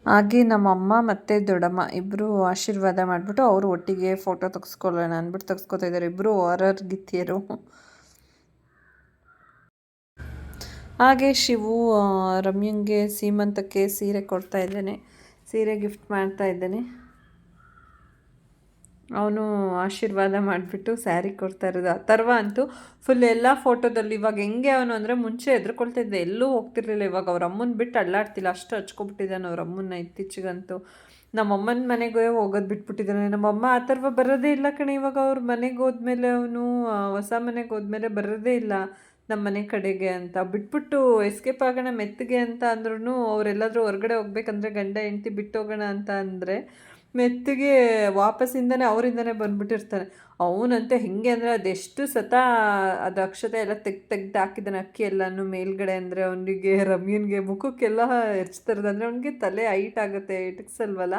ಹಾಗೆ ನಮ್ಮಮ್ಮ ಮತ್ತು ದೊಡ್ಡಮ್ಮ ಇಬ್ಬರು ಆಶೀರ್ವಾದ ಮಾಡಿಬಿಟ್ಟು ಅವರು ಒಟ್ಟಿಗೆ ಫೋಟೋ ತೆಗೆಸ್ಕೊಳ್ಳೋಣ ಅಂದ್ಬಿಟ್ಟು ತೆಗೆಸ್ಕೊತಾ ಇದ್ದಾರೆ. ಇಬ್ಬರು ಹೊರರ್ ಗಿತ್ತಿಯರು ಹಾಗೆ ಶಿವು ಆ, ರಮ್ಯಂಗೆ ಸೀಮಂತಕ್ಕೆ ಸೀರೆ ಕೊಡ್ತಾ ಇದ್ದಾನೆ. ಸೀರೆ ಗಿಫ್ಟ್ ಮಾಡ್ತಾ ಇದ್ದಾನೆ. ಅವನು ಆಶೀರ್ವಾದ ಮಾಡಿಬಿಟ್ಟು ಸ್ಯಾರಿ ಕೊಡ್ತಾ ಇರೋದು. ಅಥರ್ವ ಅಂತೂ ಫುಲ್ ಎಲ್ಲ ಫೋಟೋದಲ್ಲಿ ಇವಾಗ ಹೆಂಗೆ ಅವನು ಅಂದರೆ ಮುಂಚೆ ಎದ್ರುಕೊಳ್ತಿದ್ದೆ ಎಲ್ಲೂ ಹೋಗ್ತಿರ್ಲಿಲ್ಲ. ಇವಾಗ ಅವ್ರ ಅಮ್ಮನ ಬಿಟ್ಟು ಅಲ್ಲಾಡ್ತಿಲ್ಲ. ಅಷ್ಟು ಹಚ್ಕೊಬಿಟ್ಟಿದ್ದಾನೆ ಅವ್ರ ಅಮ್ಮನ್ನ ಇತ್ತೀಚೆಗಂತೂ. ನಮ್ಮ ಅಮ್ಮನ ಮನೆಗೆ ಹೋಗೋದು ಬಿಟ್ಬಿಟ್ಟಿದ್ದಾನೆ. ನಮ್ಮಮ್ಮ ಅಥರ್ವ ಬರೋದೇ ಇಲ್ಲ ಕಣೆ. ಇವಾಗ ಅವ್ರ ಮನೆಗೆ ಹೋದ್ಮೇಲೆ ಅವನು ಹೊಸ ಮನೆಗೆ ಹೋದ್ಮೇಲೆ ಬರೋದೇ ಇಲ್ಲ. ನಮ್ಮ ಮನೆ ಕಡೆಗೆ ಅಂತ. ಬಿಟ್ಬಿಟ್ಟು ಎಸ್ಕೇಪ್ ಆಗೋಣ ಮೆತ್ತಗೆ ಅಂತ ಅಂದ್ರೂ ಅವರೆಲ್ಲಾದರೂ ಹೊರಗಡೆ ಹೋಗ್ಬೇಕಂದ್ರೆ ಗಂಡ ಹೆಂಡ್ತಿ ಬಿಟ್ಟೋಗೋಣ ಅಂತ ಅಂದರೆ ಮೆತ್ತಗೆ ವಾಪಸ್ಸಿಂದನೇ ಅವರಿಂದನೇ ಬಂದುಬಿಟ್ಟಿರ್ತಾನೆ ಅವನಂತೆ ಹೆಂಗೆ ಅಂದರೆ ಅದೆಷ್ಟು ಸತ ಅದು ಅಕ್ಷತೆ ಎಲ್ಲ ತೆಗ್ದು ತೆಗ್ದು ಹಾಕಿದ್ದಾನೆ ಅಕ್ಕಿ ಎಲ್ಲನೂ ಮೇಲ್ಗಡೆ ಅಂದರೆ ಅವನಿಗೆ, ರಮ್ಯನಿಗೆ, ಮುಖಕ್ಕೆಲ್ಲ ಅಂದರೆ ಅವನಿಗೆ ತಲೆ ಹೈಟ್ ಆಗುತ್ತೆ, ಇಟಕ್ಸಲ್ವಲ್ಲ?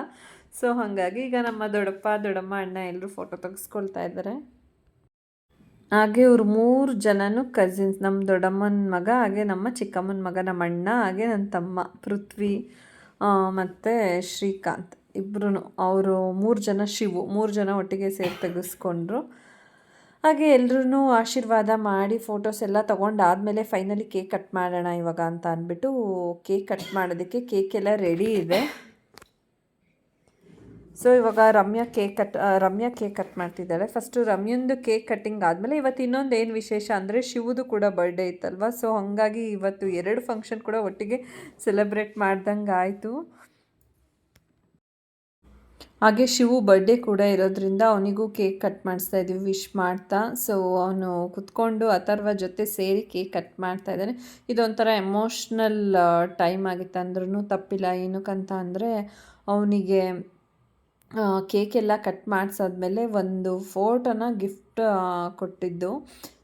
ಸೊ ಹಾಗಾಗಿ ಈಗ ನಮ್ಮ ದೊಡ್ಡಪ್ಪ, ದೊಡ್ಡಮ್ಮ, ಅಣ್ಣ ಎಲ್ಲರೂ ಫೋಟೋ ತೆಗೆಸ್ಕೊಳ್ತಾ ಇದ್ದಾರೆ. ಹಾಗೆ ಇವ್ರು ಮೂರು ಜನನು ಕಸಿನ್ಸ್ ನಮ್ಮ ದೊಡ್ಡಮ್ಮನ ಮಗ, ಹಾಗೆ ನಮ್ಮ ಚಿಕ್ಕಮ್ಮನ ಮಗ, ನಮ್ಮ ಅಣ್ಣ, ಹಾಗೆ ನನ್ನ ತಮ್ಮ, ಪೃಥ್ವಿ ಮತ್ತು ಶ್ರೀಕಾಂತ್ ಇಬ್ಬರು ಅವರು ಮೂರು ಜನ ಶಿವು, ಮೂರು ಜನ ಒಟ್ಟಿಗೆ ಸೇರಿ ತೆಗೆಸ್ಕೊಂಡ್ರು. ಹಾಗೆ ಎಲ್ರೂ ಆಶೀರ್ವಾದ ಮಾಡಿ ಫೋಟೋಸ್ ಎಲ್ಲ ತೊಗೊಂಡಾದಮೇಲೆ ಫೈನಲಿ ಕೇಕ್ ಕಟ್ ಮಾಡೋಣ ಇವಾಗ ಅಂತ ಅಂದ್ಬಿಟ್ಟು ಕೇಕ್ ಕಟ್ ಮಾಡೋದಕ್ಕೆ ಕೇಕೆಲ್ಲ ರೆಡಿ ಇದೆ. ಸೊ ಇವಾಗ Ramya cake cut Ramya cake cut ಮಾಡ್ತಿದ್ದಾಳೆ. ಫಸ್ಟು ರಮ್ಯಂದು ಕೇಕ್ ಕಟ್ಟಿಂಗ್ ಆದಮೇಲೆ ಇವತ್ತು ಇನ್ನೊಂದು ಏನು ವಿಶೇಷ ಅಂದರೆ ಶಿವದು ಕೂಡ ಬರ್ಡೇ ಇತ್ತಲ್ವ? ಸೊ ಹಾಗಾಗಿ ಇವತ್ತು ಎರಡು ಫಂಕ್ಷನ್ ಕೂಡ ಒಟ್ಟಿಗೆ ಸೆಲೆಬ್ರೇಟ್ ಮಾಡ್ದಂಗೆ ಆಯಿತು. ಹಾಗೆ ಶಿವು ಬರ್ಡೇ ಕೂಡ ಇರೋದ್ರಿಂದ ಅವನಿಗೂ ಕೇಕ್ ಕಟ್ ಮಾಡಿಸ್ತಾ ಇದ್ದೀವಿ ವಿಶ್ ಮಾಡ್ತಾ. ಸೊ ಅವನು ಕುತ್ಕೊಂಡು ಅಥರ್ವ ಜೊತೆ ಸೇರಿ ಕೇಕ್ ಕಟ್ ಮಾಡ್ತಾ ಇದ್ದಾನೆ. ಇದೊಂಥರ ಎಮೋಷ್ನಲ್ ಟೈಮ್ ಆಗಿತ್ತು ಅಂದ್ರೂ ತಪ್ಪಿಲ್ಲ. ಏನಕ್ಕಂತ ಅಂದರೆ ಅವನಿಗೆ ಕೇಕ್ ಎಲ್ಲ ಕಟ್ ಮಾಡಿಸಾದ್ಮೇಲೆ ಒಂದು ಫೋಟೋನ ಗಿಫ್ಟ್ ಕೊಟ್ಟಿದ್ದು.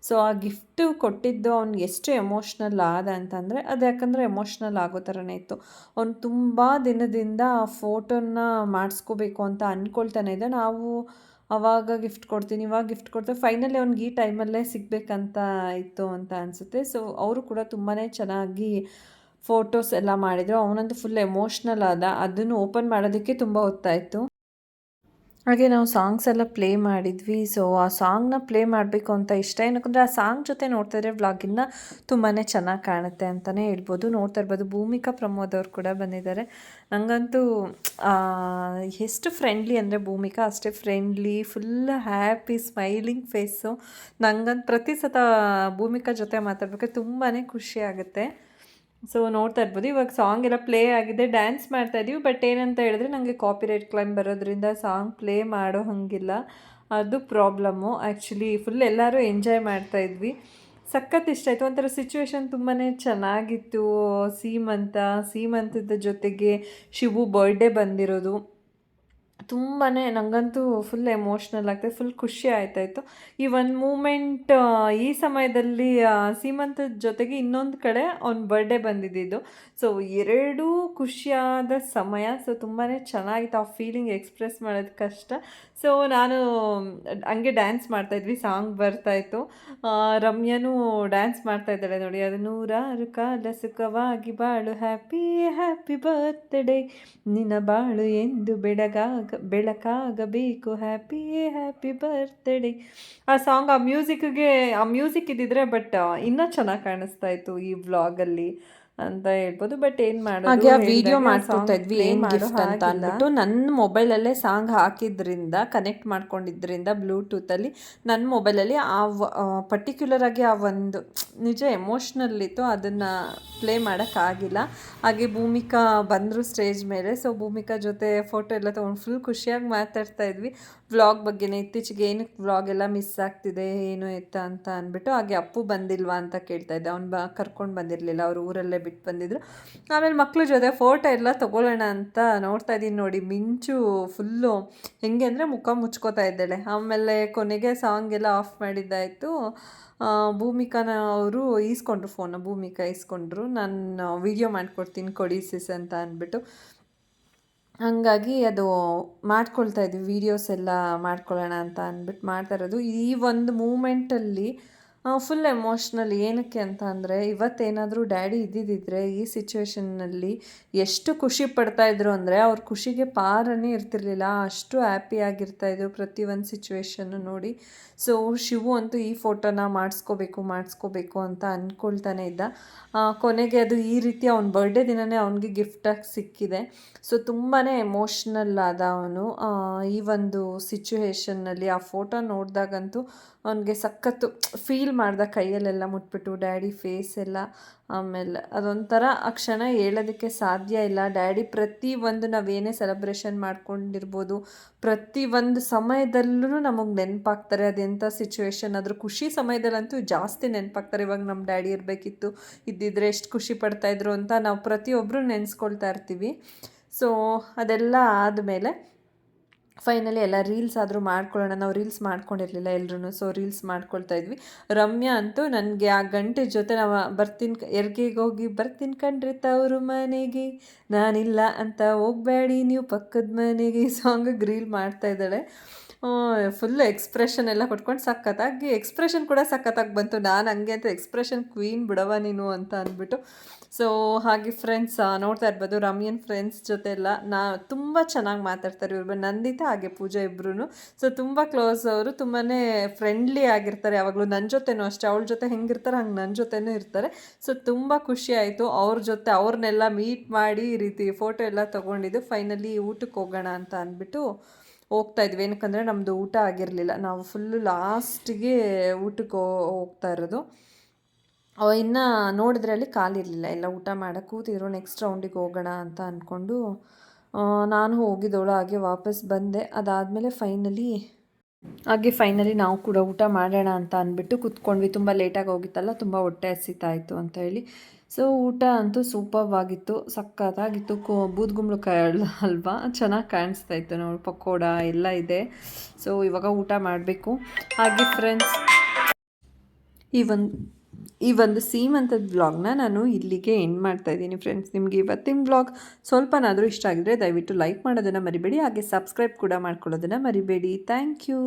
ಸೊ, ಆ ಗಿಫ್ಟು ಕೊಟ್ಟಿದ್ದು ಅವ್ನಿಗೆ ಎಷ್ಟು ಎಮೋಷ್ನಲ್ ಆದ ಅಂತಂದರೆ, ಅದು ಯಾಕಂದರೆ ಎಮೋಷ್ನಲ್ ಆಗೋ ಥರನೇ ಇತ್ತು. ಅವ್ನು ತುಂಬ ದಿನದಿಂದ ಆ ಫೋಟೋನ ಮಾಡಿಸ್ಕೋಬೇಕು ಅಂತ ಅಂದ್ಕೊಳ್ತಾನೆ ಇದೆ. ನಾವು ಅವಾಗ ಗಿಫ್ಟ್ ಕೊಡ್ತೀನಿ, ಇವಾಗ ಗಿಫ್ಟ್ ಕೊಡ್ತೀವಿ ಫೈನಲಿ ಅವ್ನಿಗೆ ಈ ಟೈಮಲ್ಲೇ ಸಿಗಬೇಕಂತ ಇತ್ತು ಅಂತ ಅನಿಸುತ್ತೆ. ಸೊ, ಅವರು ಕೂಡ ತುಂಬಾ ಚೆನ್ನಾಗಿ ಫೋಟೋಸ್ ಎಲ್ಲ ಮಾಡಿದರು. ಅವನಂತೂ ಫುಲ್ ಎಮೋಷ್ನಲ್ ಆದ. ಅದನ್ನು ಓಪನ್ ಮಾಡೋದಕ್ಕೆ ತುಂಬ ಹೊತ್ತಾಯಿತು. ಹಾಗೆ ನಾವು ಸಾಂಗ್ಸ್ ಎಲ್ಲ ಪ್ಲೇ ಮಾಡಿದ್ವಿ. ಸೊ ಆ ಸಾಂಗ್ನ ಪ್ಲೇ ಮಾಡಬೇಕು ಅಂತ ಇಷ್ಟ. ಏನಕ್ಕಂದರೆ, ಆ ಸಾಂಗ್ ಜೊತೆ ನೋಡ್ತಾ ಇದ್ರೆ ವ್ಲಾಗಿನ್ನ ತುಂಬಾ ಚೆನ್ನಾಗಿ ಕಾಣುತ್ತೆ ಅಂತಲೇ ಹೇಳ್ಬೋದು. ನೋಡ್ತಾ ಇರ್ಬೋದು. ಭೂಮಿಕಾ ಪ್ರಮೋದ್ ಅವರು ಕೂಡ ಬಂದಿದ್ದಾರೆ. ನನಗಂತೂ ಎಷ್ಟು ಫ್ರೆಂಡ್ಲಿ ಅಂದರೆ ಭೂಮಿಕಾ ಅಷ್ಟೇ friendly full happy smiling face ನನಗಂತ ಪ್ರತಿ ಸತ ಭೂಮಿಕಾ ಜೊತೆ ಮಾತಾಡ್ಬೇಕಾದ್ರೆ ತುಂಬಾ ಖುಷಿ ಆಗುತ್ತೆ. ಸೊ ನೋಡ್ತಾ ಇರ್ಬೋದು. ಇವಾಗ ಸಾಂಗ್ ಎಲ್ಲ ಪ್ಲೇ ಆಗಿದೆ. ಡ್ಯಾನ್ಸ್ ಮಾಡ್ತಾ ಇದೀವಿ. ಬಟ್ ಏನಂತ ಹೇಳಿದ್ರೆ ನನಗೆ ಕಾಪಿರೈಟ್ ಕ್ಲೈಮ್ ಬರೋದ್ರಿಂದ ಸಾಂಗ್ ಪ್ಲೇ ಮಾಡೋ ಹಾಗಿಲ್ಲ. ಅದು ಪ್ರಾಬ್ಲಮ್ಮು ಆ್ಯಕ್ಚುಲಿ ಫುಲ್ ಎಲ್ಲರೂ ಎಂಜಾಯ್ ಮಾಡ್ತಾ ಇದ್ವಿ. ಸಖತ್ ಇಷ್ಟ ಆಯಿತು. ಒಂಥರ ಸಿಚುವೇಶನ್ ತುಂಬಾ ಚೆನ್ನಾಗಿತ್ತು. ಸೀಮಂತ, ಸೀಮಂತದ ಜೊತೆಗೆ ಶಿವು ಬರ್ಡೇ ಬಂದಿರೋದು. ತುಂಬಾ ನನಗಂತೂ ಫುಲ್ ಎಮೋಷ್ನಲ್ ಆಗ್ತದೆ ಫುಲ್ ಖುಷಿ ಆಯ್ತಾಯಿತ್ತು ಈ ಒಂದು ಮೂಮೆಂಟ್ ಈ ಸಮಯದಲ್ಲಿ ಸೀಮಂತ ಜೊತೆಗೆ ಇನ್ನೊಂದು ಕಡೆ ಅವ್ನ ಬರ್ಡೇ ಬಂದಿದ್ದಿದ್ದು ಸೊ ಎರಡೂ ಖುಷಿಯಾದ ಸಮಯ. ಸೊ ತುಂಬಾ ಚೆನ್ನಾಗಿತ್ತು ಆ ಫೀಲಿಂಗ್ ಎಕ್ಸ್ಪ್ರೆಸ್ ಮಾಡೋದು ಕಷ್ಟ. ಸೊ ನಾನು, ಹಂಗೆ ಡ್ಯಾನ್ಸ್ ಮಾಡ್ತಾಯಿದ್ವಿ ಸಾಂಗ್ ಬರ್ತಾಯಿತ್ತು ರಮ್ಯನೂ ಡ್ಯಾನ್ಸ್ ಮಾಡ್ತಾ ಇದ್ದಾಳೆ ನೋಡಿ. ಅದು ನೂರಾರು ಕಾಲ ಸುಖವಾಗಿ ಬಾಳು. ಹ್ಯಾಪಿ ಹ್ಯಾಪಿ ಬರ್ತ್ಡೇ ನಿನ್ನ ಬಾಳು ಎಂದು ಬೆಳಗಾಗ ಬೆಳಕಾಗಬೇಕು. ಹ್ಯಾಪಿ ಹ್ಯಾಪಿ ಬರ್ತ್ಡೇ ಆ ಸಾಂಗ್ ಆ ಮ್ಯೂಸಿಕ್ಗೆ ಆ ಮ್ಯೂಸಿಕ್ ಇದ್ದಿದ್ರೆ ಬಟ್ ಇನ್ನೂ ಚೆನ್ನಾಗಿ ಕಾಣಿಸ್ತಾ ಇತ್ತು ಈ ವ್ಲಾಗಲ್ಲಿ ಅಂತ ಹೇಳ್ಬೋದು. ಬಟ್ ಏನು ಮಾಡೋದು? ಹಾಗೆ ಆ ವಿಡಿಯೋ ಮಾಡ್ಕೊತಾ ಇದ್ವಿ ಏನ್ ಗಿಫ್ಟ್ ಅಂತ. ಅಂದ್ಬಿಟ್ಟು ನನ್ನ ಮೊಬೈಲಲ್ಲೇ ಸಾಂಗ್ ಹಾಕಿದ್ರಿಂದ ಕನೆಕ್ಟ್ ಮಾಡ್ಕೊಂಡಿದ್ರಿಂದ ಬ್ಲೂಟೂತ್ ಅಲ್ಲಿ ನನ್ನ ಮೊಬೈಲಲ್ಲಿ ಆ ಪರ್ಟಿಕ್ಯುಲರ್ ಆಗಿ ಆ ಒಂದು ನಿಜ ಎಮೋಷ್ನಲ್ ಇತ್ತು ಅದನ್ನ ಪ್ಲೇ ಮಾಡೋಕ್ಕಾಗಿಲ್ಲ. ಹಾಗೆ ಭೂಮಿಕಾ ಬಂದ್ರು ಸ್ಟೇಜ್ ಮೇಲೆ ಸೊ ಭೂಮಿಕಾ ಜೊತೆ ಫೋಟೋ ಎಲ್ಲ ತೊಗೊಂಡು ಫುಲ್ ಖುಷಿಯಾಗಿ ಮಾತಾಡ್ತಾ ಇದ್ವಿ. ವ್ಲಾಗ್ ಬಗ್ಗೆನೇ, ಇತ್ತೀಚೆಗೆ ಏನಕ್ಕೆ ವ್ಲಾಗ್ ಎಲ್ಲ ಮಿಸ್ ಆಗ್ತಿದೆ, ಏನು ಎತ್ತ ಅಂತ ಅಂದ್ಬಿಟ್ಟು ಹಾಗೆ ಅಪ್ಪು ಬಂದಿಲ್ವಾ ಅಂತ ಕೇಳ್ತಾ ಇದ್ದೆ. ಅವ್ನು ಬ, ಕರ್ಕೊಂಡು ಬಂದಿರಲಿಲ್ಲ, ಅವ್ರು ಊರಲ್ಲೇ ಬಿಟ್ಟು ಬಂದಿದ್ರು. ಆಮೇಲೆ ಮಕ್ಕಳ ಜೊತೆ ಫೋಟೋ ಎಲ್ಲ ತೊಗೊಳ್ಳೋಣ ಅಂತ ನೋಡ್ತಾ ಇದ್ದೀನಿ ನೋಡಿ. ಮಿಂಚು ಫುಲ್ಲು ಹೆಂಗೆ ಅಂದರೆ ಮುಖ ಮುಚ್ಕೋತಾ ಇದ್ದಾಳೆ. ಆಮೇಲೆ ಕೊನೆಗೆ ಸಾಂಗ್ ಎಲ್ಲ ಆಫ್ ಮಾಡಿದ್ದಾಯಿತು. ಭೂಮಿಕಾನ ಅವರು ಈಸ್ಕೊಂಡ್ರು, ಫೋನ ಭೂಮಿಕಾ ಈಸ್ಕೊಂಡ್ರು. ನಾನು ವಿಡಿಯೋ ಮಾಡಿಕೊಡ್ತೀನಿ, ಕೊಡಿ ಸಿಸ್ ಅಂತ ಅಂದ್ಬಿಟ್ಟು. ಹಾಗಾಗಿ ಅದು ಮಾಡ್ಕೊಳ್ತಾ ಇದ್ವಿ ವೀಡಿಯೋಸ್ ಎಲ್ಲ ಮಾಡ್ಕೊಳ್ಳೋಣ ಅಂತ ಅಂದ್ಬಿಟ್ಟು ಮಾಡ್ತಾ ಇರೋದು. ಈ ಒಂದು ಮೂಮೆಂಟಲ್ಲಿ ಫುಲ್ ಎಮೋಷ್ನಲ್ ಏನಕ್ಕೆ ಅಂತ ಅಂದರೆ, ಇವತ್ತೇನಾದರೂ ಡ್ಯಾಡಿ ಇದ್ದಿದ್ದಿದ್ರೆ ಈ ಸಿಚುವೇಶನ್ನಲ್ಲಿ ಎಷ್ಟು ಖುಷಿ ಪಡ್ತಾಯಿದ್ರು ಅಂದರೆ ಅವ್ರ ಖುಷಿಗೆ ಪಾರನೇ ಇರ್ತಿರ್ಲಿಲ್ಲ. ಅಷ್ಟು ಹ್ಯಾಪಿ ಆಗಿರ್ತಾಯಿದ್ರು ಪ್ರತಿ ಒಂದು ಸಿಚುವೇಶನ್ನು ನೋಡಿ. ಸೊ ಶಿವು ಅಂತೂ ಈ ಫೋಟೋನ ಮಾಡಿಸ್ಕೋಬೇಕು ಮಾಡಿಸ್ಕೋಬೇಕು ಅಂತ ಅಂದ್ಕೊಳ್ತಾನೆ ಇದ್ದ. ಕೊನೆಗೆ ಅದು ಈ ರೀತಿ ಅವ್ನ ಬರ್ಡೇ ದಿನವೇ ಅವನಿಗೆ ಗಿಫ್ಟಾಗಿ ಸಿಕ್ಕಿದೆ. ಸೊ ತುಂಬಾ ಎಮೋಷ್ನಲ್ ಆದ ಅವನು. ಈ ಒಂದು ಸಿಚುವೇಶನ್ನಲ್ಲಿ ಆ ಫೋಟೋ ನೋಡಿದಾಗಂತೂ ಅವನಿಗೆ ಸಖತ್ತು ಫೀಲ್ ಮಾಡ್ದ ಕೈಯಲ್ಲೆಲ್ಲ ಮುಟ್ಬಿಟ್ಟು ಡ್ಯಾಡಿ ಫೇಸ್ ಎಲ್ಲ ಆಮೇಲೆ ಅದೊಂಥರ ಆ ಕ್ಷಣ ಹೇಳೋದಕ್ಕೆ ಸಾಧ್ಯ ಇಲ್ಲ. ಡ್ಯಾಡಿ ಪ್ರತಿ ಒಂದು ನಾವೇನೇ ಸೆಲೆಬ್ರೇಷನ್ ಮಾಡ್ಕೊಂಡಿರ್ಬೋದು, ಪ್ರತಿ ಒಂದು ಸಮಯದಲ್ಲೂ ನಮಗೆ ನೆನಪಾಗ್ತಾರೆ. ಅದೆಂಥ ಸಿಚುವೇಶನ್ ಅದ್ರ ಖುಷಿ ಸಮಯದಲ್ಲಂತೂ ಜಾಸ್ತಿ ನೆನಪಾಗ್ತಾರೆ. ಇವಾಗ ನಮ್ಮ ಡ್ಯಾಡಿ ಇರಬೇಕಿತ್ತು, ಇದ್ದಿದ್ರೆ ಎಷ್ಟು ಖುಷಿ ಪಡ್ತಾಯಿದ್ರು ಅಂತ ನಾವು ಪ್ರತಿಯೊಬ್ಬರು ನೆನೆಸ್ಕೊಳ್ತಾ ಇರ್ತೀವಿ. ಸೊ ಅದೆಲ್ಲ ಆದಮೇಲೆ ಫೈನಲಿ ಎಲ್ಲ ರೀಲ್ಸ್ ಆದರೂ ಮಾಡ್ಕೊಳ್ಳೋಣ. ನಾವು ರೀಲ್ಸ್ ಮಾಡ್ಕೊಂಡಿರಲಿಲ್ಲ ಎಲ್ಲರೂ ಸೊ ರೀಲ್ಸ್ ಮಾಡ್ಕೊಳ್ತಾ ಇದ್ವಿ. ರಮ್ಯಾ ಅಂತೂ ನನಗೆ ಆ ಗಂಟೆ ಜೊತೆ ನಾವು ಬರ್ತೀನಿ ಎರ್ಗೆಗೆ ಹೋಗಿ ಬರ್ತೀನಿ ಕಣ್ರಿ ತವರು ಮನೆಗೆ. ನಾನಿಲ್ಲ ಅಂತ ಹೋಗ್ಬೇಡಿ ನೀವು ಪಕ್ಕದ ಮನೆಗೆ. ಸಾಂಗ್ ರೀಲ್ ಮಾಡ್ತಾ ಇದ್ದಾಳೆ. ಫುಲ್ ಎಕ್ಸ್ಪ್ರೆಷನ್ ಎಲ್ಲ ಕೊಟ್ಕೊಂಡು ಸಖತ್ತಾಗಿ ಎಕ್ಸ್ಪ್ರೆಷನ್ ಕೂಡ ಸಖತ್ತಾಗಿ ಬಂತು. ನಾನು ಹಂಗೆ ಅಂತ ಎಕ್ಸ್ಪ್ರೆಷನ್ ಕ್ವೀನ್ ಬಿಡವ ನೀನು ಅಂತ ಅಂದ್ಬಿಟ್ಟು. ಸೊ ಹಾಗೆ ಫ್ರೆಂಡ್ಸ್ ನೋಡ್ತಾ ಇರ್ಬೋದು, ರಮ್ಯನ್ ಫ್ರೆಂಡ್ಸ್ ಜೊತೆ ಎಲ್ಲ ನಾ ತುಂಬ ಚೆನ್ನಾಗಿ ಮಾತಾಡ್ತಾರೆ ಇವ್ರು ನಂದಿತ ಹಾಗೆ ಪೂಜಾ ಇಬ್ಬರೂ ಸೊ ತುಂಬ ಕ್ಲೋಸ್ ಅವರು ತುಂಬಾ ಫ್ರೆಂಡ್ಲಿ ಆಗಿರ್ತಾರೆ ಯಾವಾಗಲೂ. ನನ್ನ ಜೊತೆನೂ ಅಷ್ಟೇ, ಅವಳ ಜೊತೆ ಹೆಂಗಿರ್ತಾರೆ ಹಂಗೆ ನನ್ನ ಜೊತೆನೂ ಇರ್ತಾರೆ. ಸೊ ತುಂಬ ಖುಷಿ ಆಯಿತು. ಅವ್ರ ಜೊತೆ ಅವ್ರನ್ನೆಲ್ಲ ಮೀಟ್ ಮಾಡಿ ಈ ರೀತಿ ಫೋಟೋ ಎಲ್ಲ ತೊಗೊಂಡಿದ್ದು. ಫೈನಲಿ ಊಟಕ್ಕೆ ಹೋಗೋಣ ಅಂತ ಅಂದ್ಬಿಟ್ಟು ಹೋಗ್ತಾ ಇದ್ವಿ. ಏನಕ್ಕಂದರೆ ನಮ್ಮದು ಊಟ ಆಗಿರಲಿಲ್ಲ. ನಾವು ಫುಲ್ಲು ಲಾಸ್ಟಿಗೆ ಊಟಕ್ಕೆ ಹೋಗ್ತಾ ಇರೋದು. ಇನ್ನು ನೋಡಿದ್ರೆ ಅಲ್ಲಿ ಕಾಲಿರಲಿಲ್ಲ. ಎಲ್ಲ ಊಟ ಮಾಡಕ್ಕೆ ಕೂತಿದ್ರು. ನೆಕ್ಸ್ಟ್ ರೌಂಡಿಗೆ ಹೋಗೋಣ ಅಂತ ಅಂದ್ಕೊಂಡು ನಾನು ಹೋಗಿದ್ದವಳು ಹಾಗೆ ವಾಪಸ್ ಬಂದೆ. ಅದಾದಮೇಲೆ ಫೈನಲಿ ಹಾಗೆ ಫೈನಲಿ ನಾವು ಕೂಡ ಊಟ ಮಾಡೋಣ ಅಂತ ಅಂದ್ಬಿಟ್ಟು ಕೂತ್ಕೊಂಡ್ವಿ. ತುಂಬ ಲೇಟಾಗಿ ಹೋಗಿತ್ತಲ್ಲ, ತುಂಬ ಹೊಟ್ಟೆ ಹಸಿತಾಯಿತು ಅಂತ ಹೇಳಿ. ಸೊ ಊಟ ಅಂತೂ ಸೂಪರ್ವಾಗಿತ್ತು, ಸಖತ್ತಾಗಿತ್ತು. ಕೋ, ಬೂದ್ಗುಂಬಳಕಾಯಿ ಅಲ್ವಾ? ಚೆನ್ನಾಗಿ ಕಾಣಿಸ್ತಾ ಇತ್ತು ನೋಡಿ, ಪಕೋಡ ಎಲ್ಲ ಇದೆ. ಸೊ ಇವಾಗ ಊಟ ಮಾಡಬೇಕು. ಹಾಗೆ ಫ್ರೆಂಡ್ಸ್ ಈ ಒಂದು ಈ ಒಂದು ಸೀಮಂತದ ಬ್ಲಾಗ್ನ ನಾನು ಇಲ್ಲಿಗೆ ಎಂಡ್ ಮಾಡ್ತಾ ಇದ್ದೀನಿ ಫ್ರೆಂಡ್ಸ್ ನಿಮಗೆ ಇವತ್ತಿನ ಬ್ಲಾಗ್ ಸ್ವಲ್ಪನಾದರೂ ಇಷ್ಟ ಆಗಿದ್ರೆ ದಯವಿಟ್ಟು ಲೈಕ್ ಮಾಡೋದನ್ನು ಮರಿಬೇಡಿ. ಹಾಗೆ ಸಬ್ಸ್ಕ್ರೈಬ್ ಕೂಡ ಮಾಡ್ಕೊಳ್ಳೋದನ್ನು ಮರಿಬೇಡಿ. Thank you